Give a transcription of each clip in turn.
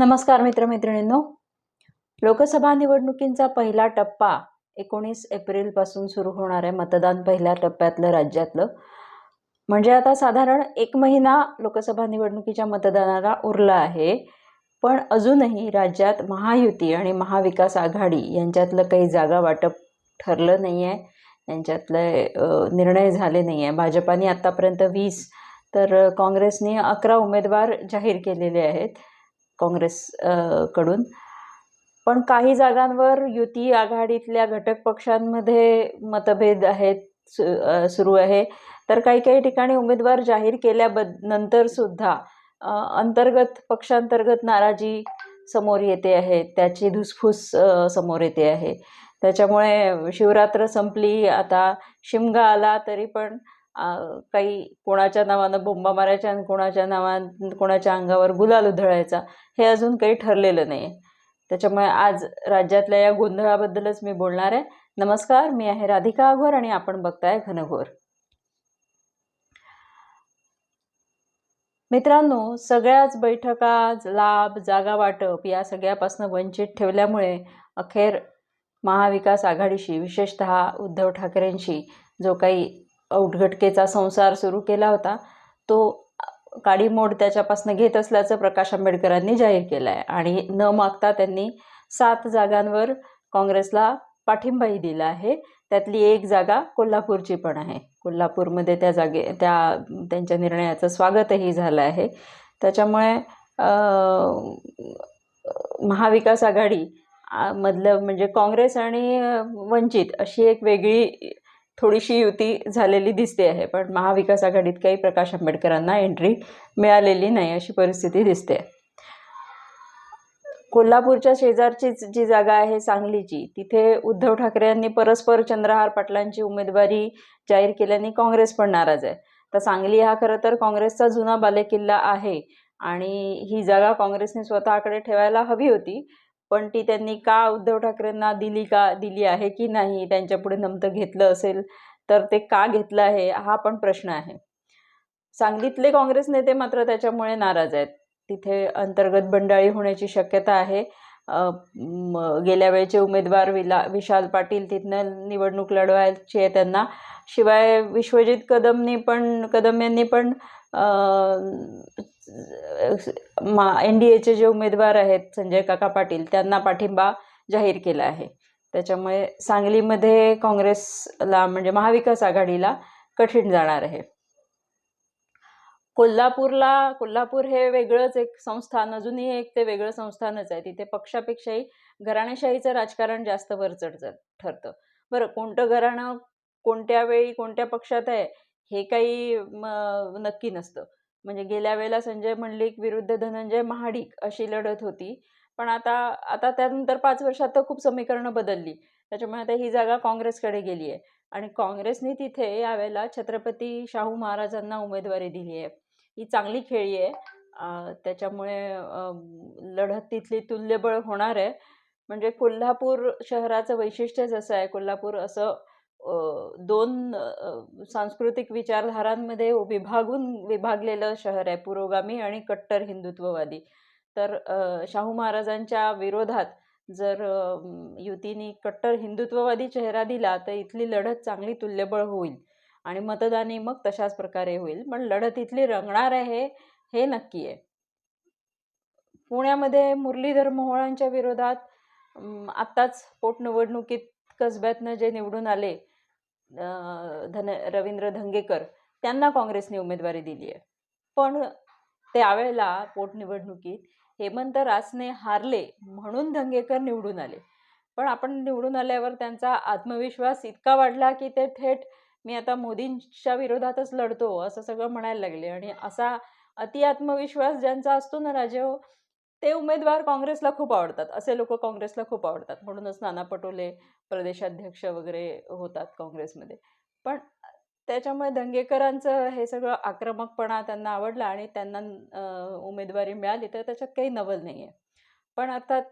नमस्कार मित्रमैत्रिणींनो. लोकसभा निवडणुकींचा पहिला टप्पा एकोणीस एप्रिलपासून सुरू होणार आहे. मतदान पहिल्या टप्प्यातलं राज्यातलं. म्हणजे आता साधारण एक महिना लोकसभा निवडणुकीच्या मतदानाला उरला आहे. पण अजूनही राज्यात महायुती आणि महाविकास आघाडी यांच्यातलं काही जागा वाटप ठरलं नाही आहे यांच्यातले निर्णय झाले नाही आहे भाजपाने आत्तापर्यंत वीस तर काँग्रेसने अकरा उमेदवार जाहीर केलेले आहेत. काँग्रेस कडून पण काही जागांवर युती आघाडीतल्या घटक पक्षांमध्ये मतभेद आहेत सु सुरू आहे. तर काही काही ठिकाणी उमेदवार जाहीर केल्याबद नंतर सुद्धा अंतर्गत पक्षांतर्गत नाराजी समोर येते आहे. त्याची धुसफूस समोर येते आहे. त्याच्यामुळे शिवरात्र संपली. आता शिमगा आला तरी पण काही कोणाच्या नावानं बोंबा मारायच्या आणि कोणाच्या नावान कोणाच्या अंगावर गुलाल उधळायचा हे अजून काही ठरलेलं नाही आहे त्याच्यामुळे आज राज्यातल्या या गोंधळाबद्दलच मी बोलणार आहे. नमस्कार मी आहे राधिका अघोर आणि आपण बघताय घनघोर. मित्रांनो सगळ्याच बैठका लाभ जागा वाटप या सगळ्यापासून वंचित ठेवल्यामुळे अखेर महाविकास आघाडीशी विशेषतः उद्धव ठाकरेंशी जो काही औटघटकेचा संसार सुरू केला होता. तो काडीमोड त्याच्यापासून घेत असल्याचं प्रकाश आंबेडकरांनी जाहीर केलं आहे आणि न मागता त्यांनी सात जागांवर काँग्रेसला पाठिंबाही दिला आहे. त्यातली एक जागा कोल्हापूरची पण आहे. कोल्हापूरमध्ये त्या जागे त्या त्यांच्या निर्णयाचं स्वागतही झालं आहे. त्याच्यामुळे महाविकास आघाडी मधलं म्हणजे काँग्रेस आणि वंचित अशी एक वेगळी थोडीशी युती झालेली दिसते आहे पण महाविकास आघाडीत काही प्रकाश आंबेडकरांना एंट्री मिळालेली नाही अशी परिस्थिती दिसते कोल्हापूरच्या शेजारचीच जी जागा आहे सांगलीची तिथे उद्धव ठाकरे यांनी परस्पर चंद्रहार पाटलांची उमेदवारी जाहीर केल्याने काँग्रेस पण नाराज आहे. तर सांगली हा खरं तर काँग्रेसचा जुना बालेकिल्ला आहे आणि ही जागा काँग्रेसने स्वतःकडे ठेवायला हवी होती पण ती त्यांनी का उद्धव ठाकरेंना दिली का दिली आहे की नाही त्यांच्यापुढे नमतं घेतलं असेल तर ते का घेतलं आहे हा पण प्रश्न आहे. सांगलीतले काँग्रेस नेते मात्र त्याच्यामुळे नाराज आहेत. तिथे अंतर्गत बंडाळी होण्याची शक्यता आहे. गेल्या वेळेचे उमेदवार विला विशाल पाटील तिथनं निवडणूक लढवायची आहे त्यांना. शिवाय विश्वजित कदमनी पण कदम यांनी पण मा एन डी एचे जे उमेदवार आहेत संजय काका पाटील त्यांना पाठिंबा जाहीर केला आहे. त्याच्यामुळे सांगलीमध्ये काँग्रेसला म्हणजे महाविकास आघाडीला कठीण जाणार आहे. कोल्हापूरला कोल्हापूर हे वेगळंच एक संस्थान अजूनही एक ते वेगळं संस्थानच आहे. तिथे पक्षापेक्षाही घराणेशाहीचं राजकारण जास्त वरचढ ठरतं. बरं कोणतं घराणं कोणत्या वेळी कोणत्या पक्षात आहे हे काही म, नक्की नसतं. म्हणजे गेल्या वेळेला संजय मंडलिक विरुद्ध धनंजय महाडिक अशी लढत होती. पण आता आता त्यानंतर पाच वर्षात तर खूप समीकरणं बदलली. त्याच्यामुळे आता ही जागा काँग्रेसकडे गेली आहे. आणि काँग्रेसने तिथे यावेळेला छत्रपती शाहू महाराजांना उमेदवारी दिली आहे. ही चांगली खेळी आहे. त्याच्यामुळे लढत तिथली तुल्यबळ होणार आहे. म्हणजे कोल्हापूर शहराचं वैशिष्ट्य जसं आहे. कोल्हापूर असं दोन सांस्कृतिक विचारधारांमध्ये विभागून विभागलेलं शहर आहे पुरोगामी आणि कट्टर हिंदुत्ववादी. तर शाहू महाराजांच्या विरोधात जर युतीने कट्टर हिंदुत्ववादी चेहरा दिला तर इथली लढत चांगली तुल्यबळ होईल आणि मतदानही मग तशाच प्रकारे होईल. पण लढत इथली रंगणार आहे हे नक्की आहे. पुण्यामध्ये मुरलीधर मोहोळांच्या विरोधात आत्ताच पोटनिवडणुकीत कसब्यातनं जे निवडून आले धन रवींद्र धंगेकर त्यांना काँग्रेसने उमेदवारी दिली आहे. पण त्यावेळेला पोटनिवडणुकीत हेमंत रासने हारले म्हणून धंगेकर निवडून आले. पण आपण निवडून आल्यावर त्यांचा आत्मविश्वास इतका वाढला की ते थेट मी आता मोदींच्या विरोधातच लढतो असं सगळं म्हणायला लागले. आणि असा अति आत्मविश्वास ज्यांचा असतो ना राजे हो ते उमेदवार काँग्रेसला खूप आवडतात असे लोक काँग्रेसला खूप आवडतात. म्हणूनच नाना पटोले प्रदेशाध्यक्ष वगैरे होतात काँग्रेसमध्ये. पण त्याच्यामुळे दंगेकरांचं हे सगळं आक्रमकपणा त्यांना आवडला आणि त्यांना उमेदवारी मिळाली तर त्याच्यात काही नवल नाही आहे पण अर्थात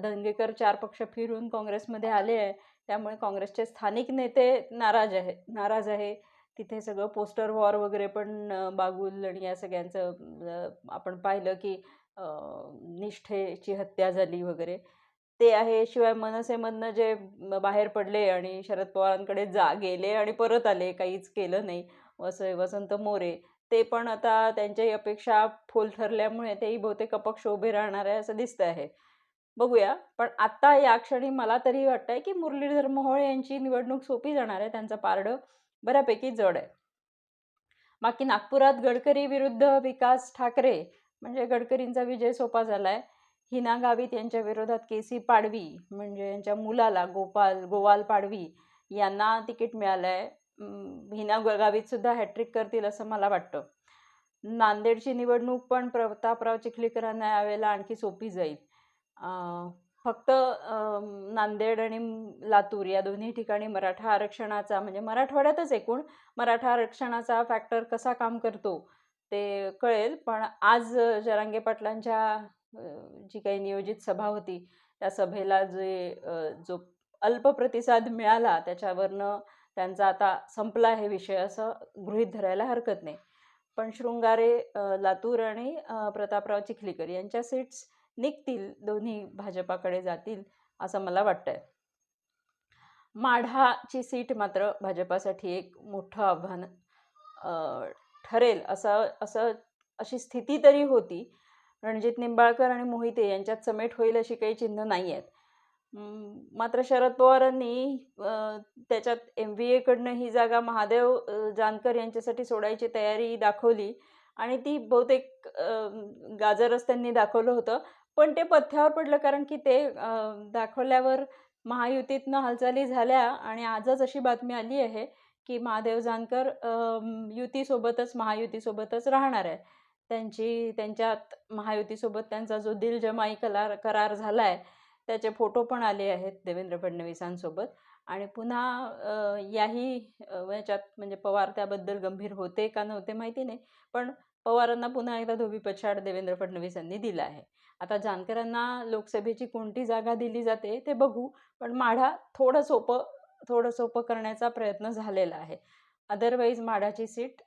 दंगेकर चार पक्ष फिरून काँग्रेसमध्ये आले आहे त्यामुळे काँग्रेसचे स्थानिक नेते नाराज आहे नाराज आहे. तिथे सगळं पोस्टर वॉर वगैरे पण बागुल आणि या सगळ्यांचं आपण पाहिलं की निष्ठेची हत्या झाली वगैरे. ते आहे शिवाय मनसेमधनं जे बाहेर पडले आणि शरद पवारांकडे जा गेले आणि परत आले काहीच केलं नाही वस वसंत मोरे ते पण आता त्यांच्याही अपेक्षा फोल ठरल्यामुळे तेही बहुतेक अपक्ष उभे राहणार आहे असं दिसतं आहे. बघूया पण आत्ता या क्षणी मला तरी वाटतंय की मुरलीधर मोहोळ यांची निवडणूक सोपी जाणार आहे त्यांचं पारडं बऱ्यापैकी जड आहे. बाकी नागपुरात गडकरी विरुद्ध विकास ठाकरे म्हणजे गडकरींचा विजय सोपा झाला आहे हिना गावित यांच्या विरोधात के सी पाडवी म्हणजे यांच्या मुलाला गोपाल गोवाल पाडवी यांना तिकीट मिळालं आहे हिना गावित सुद्धा हॅट्रिक करतील असं मला वाटतं. नांदेडची निवडणूक पण प्रतापराव चिखलीकरांना यावेळेला आणखी सोपी जाईल. फक्त नांदेड आणि लातूर या दोन्ही ठिकाणी मराठा आरक्षणाचा म्हणजे मराठवाड्यातच एकूण मराठा आरक्षणाचा फॅक्टर कसा काम करतो ते कळेल. पण आज जरांगे पाटलांच्या जी काही नियोजित सभा होती त्या सभेला जे जो अल्प प्रतिसाद मिळाला त्याच्यावरनं त्यांचा आता संपला हे विषय असं गृहीत धरायला हरकत नाही. पण शृंगारे लातूर आणि प्रतापराव चिखलीकर यांच्या सीट्स निघतील दोन्ही भाजपाकडे जातील असं मला वाटतंय. माढाची सीट मात्र भाजपासाठी एक मोठं आव्हान ठरेल असं असं अशी स्थिती तरी होती. रणजित निंबाळकर आणि मोहिते यांच्यात समेट होईल अशी काही चिन्ह नाही आहेत. मात्र शरद पवारांनी त्याच्यात एम व्ही एकडनं ही जागा महादेव जानकर यांच्यासाठी सोडायची तयारी दाखवली आणि ती बहुतेक गाजरच त्यांनी दाखवलं होतं. पण ते पथ्यावर पडलं कारण की ते दाखवल्यावर महायुतीतनं हालचाली झाल्या आणि आजच अशी बातमी आली आहे की महादेव जानकर युतीसोबतच महायुतीसोबतच राहणार आहे त्यांची त्यांच्यात महायुतीसोबत त्यांचा जो दिलजमाई कलार करार झाला आहे त्याचे फोटो पण आले आहेत देवेंद्र फडणवीसांसोबत. आणि पुन्हा याही याच्यात म्हणजे पवार त्याबद्दल गंभीर होते का नव्हते माहिती नाही पण पवारांना पुन्हा एकदा धोबी पछाड देवेंद्र फडणवीसांनी दिला आहे. आता जानकरांना लोकसभेची कोणती जागा दिली जाते ते बघू पण माढा थोडं सोपं थोडं सोपं करण्याचा प्रयत्न झालेला आहे. अदरवाईज माढाची सीट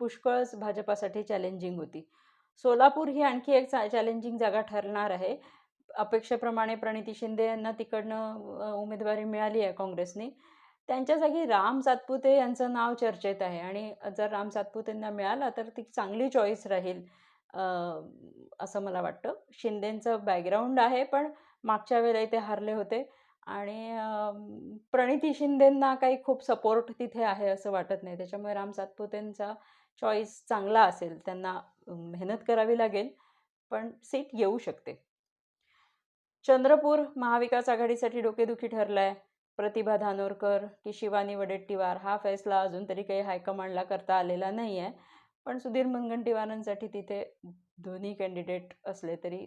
पुष्कळच भाजपासाठी चॅलेंजिंग होती. सोलापूर ही आणखी एक चॅलेंजिंग जागा ठरणार आहे. अपेक्षेप्रमाणे प्रणिती शिंदे यांना तिकडनं उमेदवारी मिळाली आहे काँग्रेसने. त्यांच्या जागी राम सातपुते यांचं नाव चर्चेत आहे आणि जर राम सातपुतेंना मिळाला तर ती चांगली चॉईस राहील असं मला वाटतं. शिंदेंचं बॅकग्राऊंड आहे पण मागच्या वेळेला ते हारले होते. आणि प्रणिती शिंदेंना काही खूप सपोर्ट तिथे आहे असं वाटत नाही. त्याच्यामुळे राम सातपुतेंचा चॉईस चांगला असेल. त्यांना मेहनत करावी लागेल पण सीट येऊ शकते. चंद्रपूर महाविकास आघाडीसाठी डोकेदुखी ठरला आहे प्रतिभा धानोरकर की शिवानी वडेट्टीवार. हा फैसला अजून तरी काही हायकमांडला करता आलेला नाही आहे पण सुधीर मुनगंटीवारांसाठी तिथे दोन्ही कॅन्डिडेट असले तरी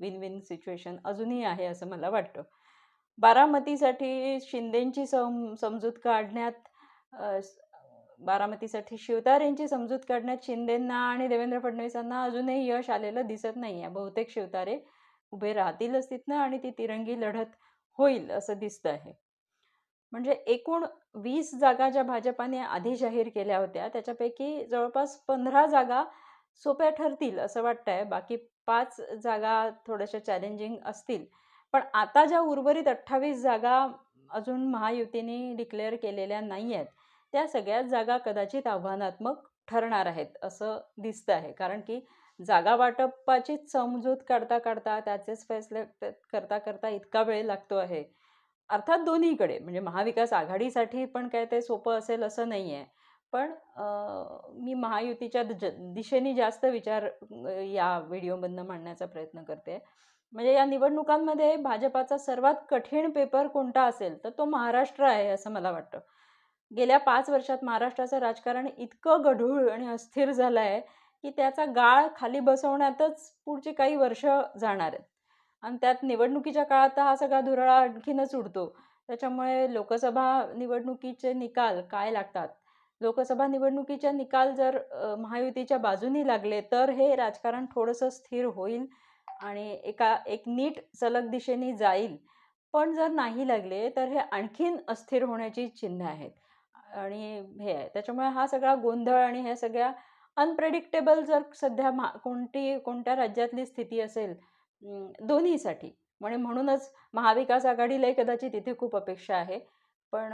विन विन सिच्युएशन अजूनही आहे असं मला वाटतं. बारामतीसाठी शिंदेंची सम समजूत काढण्यात बारामतीसाठी शिवतारेंची समजूत काढण्यात शिंदेंना आणि देवेंद्र फडणवीसांना अजूनही यश आलेलं दिसत नाही आहे बहुतेक शिवतारे उभे राहतीलच तिथनं आणि ती तिरंगी लढत होईल असं दिसतं आहे. म्हणजे एकूण वीस जागा ज्या भाजपाने आधी जाहीर केल्या होत्या त्याच्यापैकी जवळपास पंधरा जागा सोप्या ठरतील असं वाटतं आहे बाकी पाच जागा थोड्याशा चॅलेंजिंग असतील. पण आता ज्या उर्वरित अठ्ठावीस जागा अजून महायुतीने डिक्लेअर केलेल्या नाही आहेत त्या सगळ्याच जागा कदाचित आव्हानात्मक ठरणार आहेत असं दिसतं आहे. कारण की जागा वाटपाचीच समजूत काढता काढता त्याचेच फैसले करता करता इतका वेळ लागतो आहे. अर्थात दोन्हीकडे म्हणजे महाविकास आघाडीसाठी पण काय ते सोपं असेल असं नाही आहे पण मी महायुतीच्या ज दिशेने जास्त विचार या व्हिडिओमधनं मांडण्याचा प्रयत्न करते. म्हणजे या निवडणुकांमध्ये भाजपाचा सर्वात कठीण पेपर कोणता असेल तर तो महाराष्ट्र आहे असं मला वाटतं. गेल्या पाच वर्षात महाराष्ट्राचं राजकारण इतकं गढूळ आणि अस्थिर झालं आहे की त्याचा गाळ खाली बसवण्यातच पुढची काही वर्ष जाणार आहेत. आणि त्यात निवडणुकीच्या काळात हा सगळा धुराळा आणखीनच उडतो. त्याच्यामुळे लोकसभा निवडणुकीचे निकाल काय लागतात? लोकसभा निवडणुकीच्या निकाल जर महायुतीच्या बाजूनी लागले तर हे राजकारण थोडंसं स्थिर होईल आणि एका एक नीट सलग दिशेने जाईल. पण जर नाही लागले तर हे आणखीन अस्थिर होण्याची चिन्ह आहेत. आणि हे आहे. त्याच्यामुळे हा सगळा गोंधळ आणि ह्या सगळ्या अनप्रेडिक्टेबल जर सध्या मा कोणती कोणत्या राज्यातली स्थिती असेल दोन्हीसाठी. म्हणजे म्हणूनच महाविकास आघाडीलाही कदाचित इथे खूप अपेक्षा आहे. पण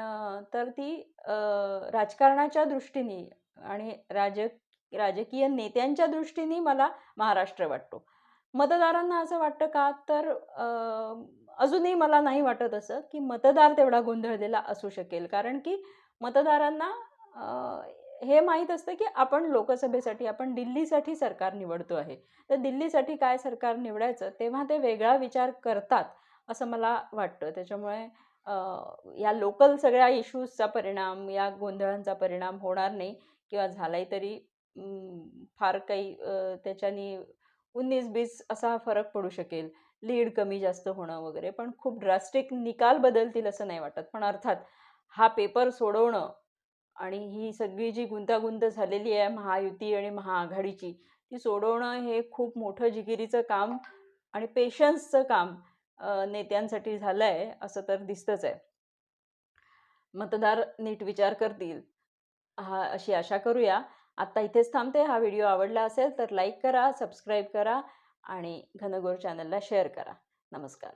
तर ती राजकारणाच्या दृष्टीने आणि राज राजकीय नेत्यांच्या दृष्टीने मला महाराष्ट्र वाटतो. मतदारांना असं वाटतं का? तर अजूनही मला नाही वाटत असं की मतदार तेवढा गोंधळलेला असू शकेल. कारण की मतदारांना हे माहीत असतं की आपण लोकसभेसाठी आपण दिल्लीसाठी सरकार निवडतो आहे. तर दिल्लीसाठी काय सरकार निवडायचं? तेव्हा ते वेगळा विचार करतात असं मला वाटतं. त्याच्यामुळे या लोकल सगळ्या इश्यूजचा परिणाम या गोंधळांचा परिणाम होणार नाही किंवा झालाही तरी फार काही त्याच्यानी उन्नीस बीस असा फरक पडू शकेल. लीड कमी जास्त होणं वगैरे. पण खूप ड्रास्टिक निकाल बदलतील असं नाही वाटत. पण अर्थात हा पेपर सोडवणं आणि ही सगळी जी गुंतागुंत झालेली आहे महायुती आणि महाआघाडीची ती सोडवणं हे खूप मोठं जिगिरीचं काम आणि पेशन्सचं काम नेत्यांसाठी झालं आहे असं तर दिसतंच आहे. मतदार नीट विचार करतील. हा अशी आशा करूया. आत्ता इथेच थांबते. हा व्हिडिओ आवडला असेल तर लाईक करा सबस्क्राईब करा आणि घनघोर चॅनलला शेअर करा. नमस्कार.